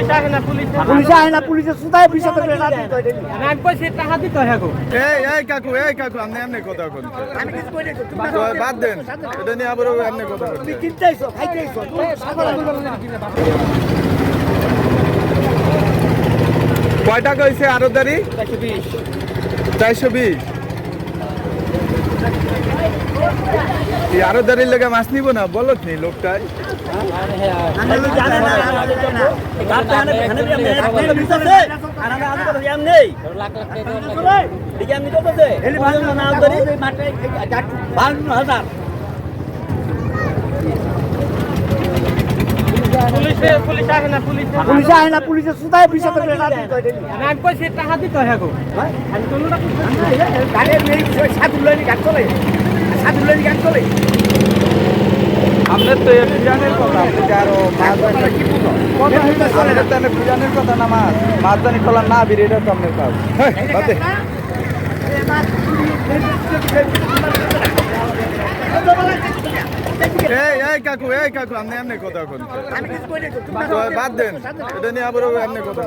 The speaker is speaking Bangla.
পুলিশ আসে না পুলিশ না। না দিতে হয় আমি কইছি টাকা দিতে হয় গো এই এই কাকু এই কাকু আপনি এমনি কথা আমি কিছু কই তুমি বাদ দেন এটা নিয়ে আবার এমনি কথা তুমি কিনতে আইছো খাইতে আইছো তুমি সাগর কয় টাকা আরও দাঁড়ি চারশো বিশ। এই আরও দাঁড়ির লেগে মাছ নিব না? বলো নি লোকটাই। না। না গাড় তো টাকা না ভালো হাজার। পুলিশ আসে না পুলিশ। পুলিশে না পুলিশে সুতায় বিষয় করে না দিতে হয়? আমি কইছি টাকা দিতে হয় গো আমি কোনটা গাড়ির নেই সাধুর লইনি গাড়ি চলে? সাধুর লইনি গাড়ি চলে? আপনার তো বিরিয়ানির কথা আরও মাছ আপনার তো এনে বিরিয়ানির কথা না মাছ মাছ জানি খোলা না বিরি এটা তো আপনার কাজ হ্যাঁ, কাকু এই কাকু আপনি এমনি কথা কোন বাদ দেন এটা নিয়ে আবার এমনি কথা